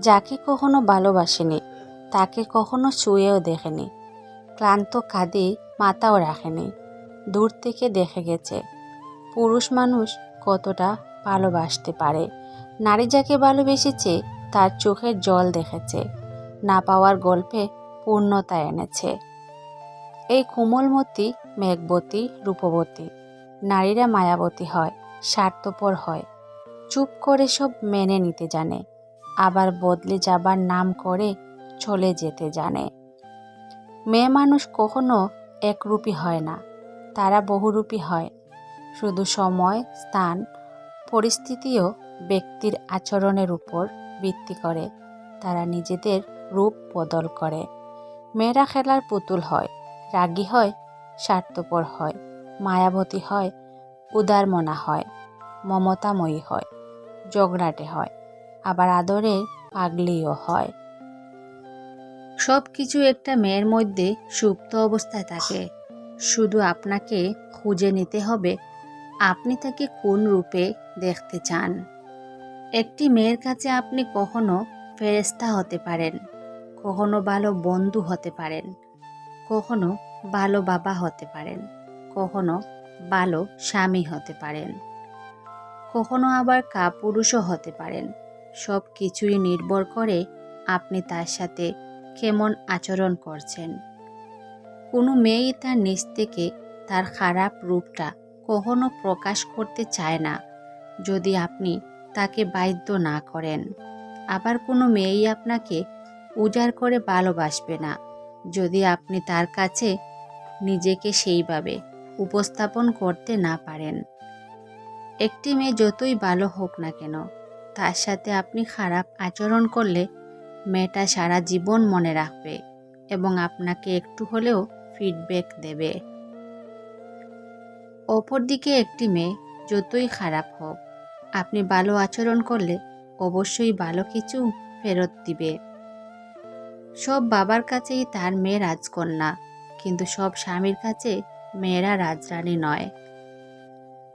যাকে কখনো ভালোবাসেনি, তাকে কখনো ছুঁয়েও দেখেনি। ক্লান্ত কাঁধে মাথাও রাখেনি, দূর থেকে দেখে গেছে। পুরুষ মানুষ কতটা ভালোবাসতে পারে। নারী যাকে ভালোবেসেছে, তার চোখের জল দেখেছে, না পাওয়ার গল্পে পূর্ণতা এনেছে। এই কোমলমতি, মেঘবতী, রূপবতী, নারীরা মায়াবতী হয়, স্বার্থপর হয়, চুপ করে সব মেনে নিতে জানে। আবার বদলে যাবার নাম করে চলে যেতে জানে। মেয়ে মানুষ কখনো একরূপী হয় না, তারা বহুরূপী হয়। শুধু সময়, স্থান, পরিস্থিতিও ব্যক্তির আচরণের উপর ভিত্তি করে। তারা নিজেদের রূপ বদল করে। মেয়েরা খেলার পুতুল হয়, রাগী হয়, স্বার্থপর হয়, মায়াবতী হয়, উদারমনা হয়, মমতাময়ী হয়, জগড়াটে হয়। আবার আদরের পাগলিও হয়। সব কিছু একটা মেয়ের মধ্যে সুপ্ত অবস্থায় থাকে। শুধু আপনাকে খুঁজে নিতে হবে। আপনি তাকে কোন রূপে দেখতে চান? একটি মেয়ের কাছে আপনি কখনো ফেরেস্তা হতে পারেন, কখনো ভালো বন্ধু হতে পারেন, কখনো ভালো বাবা হতে পারেন, কখনো ভালো স্বামী হতে পারেন, কখনো আবার কাপুরুষও হতে পারেন। সব কিছুই নির্ভর করে আপনি তার সাথে কেমন আচরণ করছেন। কোনো মেয়েই তার নিজ থেকে তার খারাপ রূপটা কখনো প্রকাশ করতে চায় না, যদি আপনি তাকে বাধ্য না করেন। আবার কোনো মেয়েই আপনাকে উজাড় করে ভালোবাসবে না, যদি আপনি তার কাছে নিজেকে সেইভাবে উপস্থাপন করতে না পারেন। একটি মেয়ে যতই ভালো হোক না কেন তার সাথে আপনি খারাপ আচরণ করলে মেয়েটা সারা জীবন মনে রাখবে এবং আপনাকে একটু হলেও ফিডব্যাক দেবে। অপরদিকে একটি মেয়ে, যতই খারাপ হোক, আপনি ভালো আচরণ করলে অবশ্যই ভালো কিছু ফেরত দিবে। সব বাবার কাছেই তার মেয়ে রাজকন্যা, কিন্তু সব স্বামীর কাছে মেয়েরা রাজরানী নয়।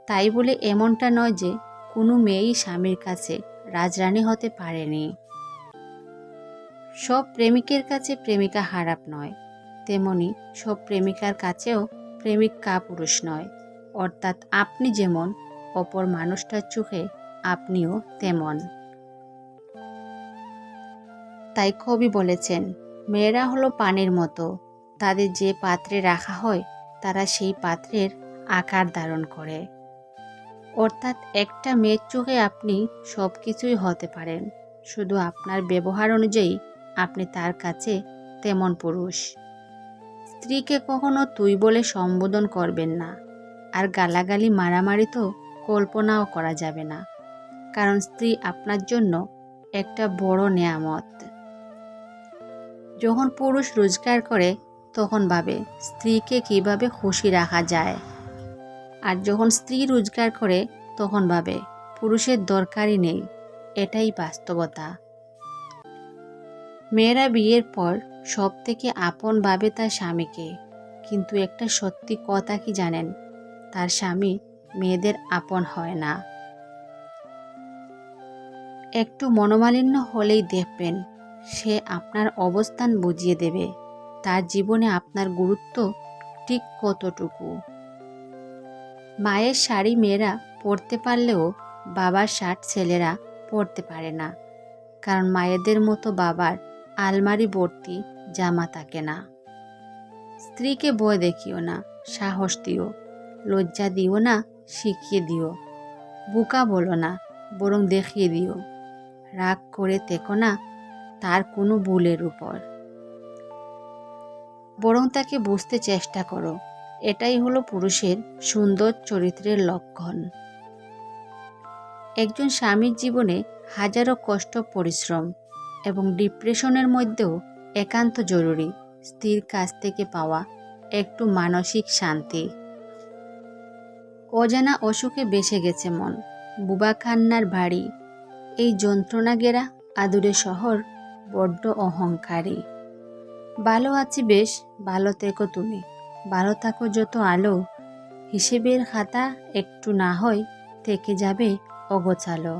তাই বলে এমনটা নয় যে কোনো মেয়েই স্বামীর কাছে রাজরানী হতে পারেনি। সব প্রেমিকের কাছে প্রেমিকা হারাপ নয়, তেমনি সব প্রেমিকার কাছেও প্রেমিক কাপুরুষ নয়। অর্থাৎ আপনি যেমন, অপর মানুষটার চোখে আপনিও তেমন। তাই কবি বলেছেন, মেয়েরা হলো পানির মতো। তাদের যে পাত্রে রাখা হয়, তারা সেই পাত্রের আকার ধারণ করে। অর্থাৎ একটা মেয়ের চোখে আপনি সব কিছুই হতে পারেন। শুধু আপনার ব্যবহার অনুযায়ী আপনি তার কাছে তেমন পুরুষ। স্ত্রীকে কখনো তুই বলে সম্বোধন করবেন না। আর গালাগালি, মারামারি তো কল্পনাও করা যাবে না। কারণ স্ত্রী আপনার জন্য একটা বড় নেয়ামত। যখন পুরুষ রোজগার করে, তখন ভাবে স্ত্রীকে কীভাবে খুশি রাখা যায়। আর যখন স্ত্রী রোজগার করে, তখন ভাবে, পুরুষের দরকারই নেই। এটাই বাস্তবতা। মেয়েরা বিয়ের পর সব থেকে আপন ভাবে তার স্বামীকে। কিন্তু একটা সত্যি কথা কি জানেন? তার স্বামী মেয়েদের আপন হয় না। একটু মনোমালিন্য হলেই দেখবেন, সে আপনার অবস্থান বুঝিয়ে দেবে। তার জীবনে আপনার গুরুত্ব ঠিক কতটুকু? মায়ের শাড়ি মেয়েরা পরতে পারলেও বাবার শার্ট ছেলেরা পরতে পারে না। কারণ মায়েদের মতো বাবার আলমারি ভর্তি জামা থাকে না। স্ত্রীকে বয় দেখিও না, সাহস দিও, লজ্জা দিও না, শিখিয়ে দিও। বুকা বলো না, বরং দেখিয়ে দিও। রাগ করে তেকো না, তার কোনো ভুলের উপর। বরং তাকে বুঝতে চেষ্টা করো। এটাই হলো পুরুষের সুন্দর চরিত্রের লক্ষণ। একজন স্বামীর জীবনে হাজারো কষ্ট, পরিশ্রম এবং ডিপ্রেশনের মধ্যেও একান্ত জরুরি স্ত্রীর কাছ থেকে পাওয়া একটু মানসিক শান্তি। অজানা অসুখে বেসে গেছে মন, বুবা খান্নার বাড়ি এই যন্ত্রণা গেরা আদুরে শহর বড্ড অহংকারী। ভালো আছি বেশ, ভালো থেকো তুমি। ভালো থাকো যত আলো, হিসেবের খাতা একটু না হয় থেকে যাবে অগোছালো।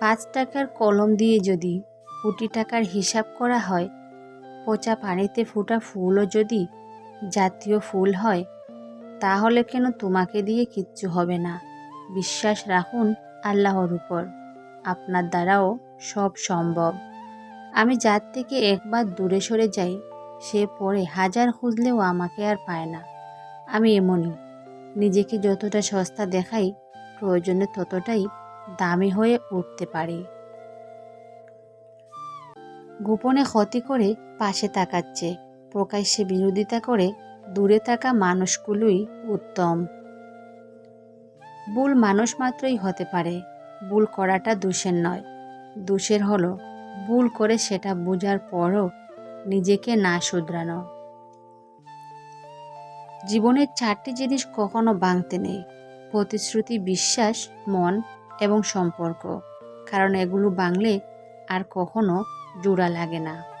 পাঁচ টাকার কলম দিয়ে যদি কোটি টাকার হিসাব করা হয়, পচা পানিতে ফোটা ফুলও যদি জাতীয় ফুল হয়, তাহলে কেন তোমাকে দিয়ে কিচ্ছু হবে না? বিশ্বাস রাখুন আল্লাহর উপর, আপনার দ্বারাও সব সম্ভব। আমি যার থেকে একবার দূরে সরে যাই সে পরে হাজার খুঁজলেও আমাকে আর পায় না। আমি এমনই। নিজেকে যতটা সস্তা দেখাই, প্রয়োজনে ততটাই দামি হয়ে উঠতে পারি। গোপনে ক্ষতি করে পাশে তাকাচ্ছে। প্রকাশ্যে বিরোধিতা করে দূরে থাকা মানুষগুলোই উত্তম। ভুল মানুষ মাত্রই হতে পারে। ভুল করাটা দোষের নয়। দোষের হলো ভুল করে সেটা বোঝার পরও নিজেকে না শুধরানো। জীবনের চারটি জিনিস কখনো বাঙতে নেই। প্রতিশ্রুতি, বিশ্বাস, মন এবং সম্পর্ক। কারণ এগুলো বাংলে আর কখনো জোড়া লাগে না।